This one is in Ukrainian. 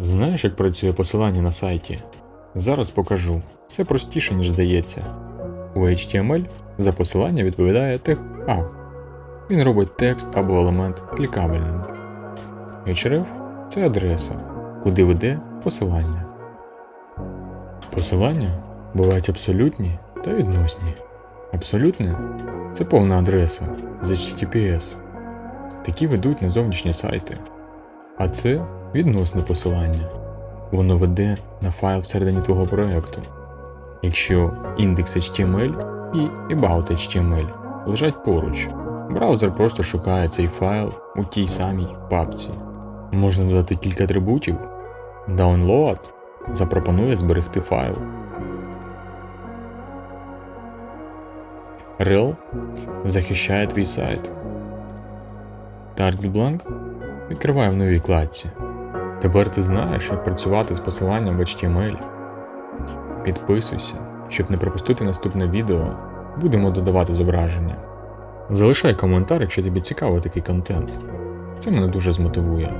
Знаєш, як працює посилання на сайті? Зараз покажу. Все простіше, ніж здається. У HTML за посилання відповідає тег А. Він робить текст або елемент клікабельним. href – це адреса, куди веде посилання. Посилання бувають абсолютні та відносні. Абсолютне це повна адреса з HTTPS. Такі ведуть на зовнішні сайти. А це відносне посилання. Воно веде на файл всередині твого проєкту. Якщо індекс і About HTML лежать поруч, браузер просто шукає цей файл у тій самій папці. Можна додати кілька атрибутів. Download запропонує зберегти файл. rel захищає твій сайт. Target відкриває в новій вкладці. Тепер ти знаєш, як працювати з посиланням в HTML. Підписуйся, щоб не пропустити наступне відео. Будемо додавати зображення. Залишай коментар, якщо тобі цікавий такий контент. Це мене дуже змотивує.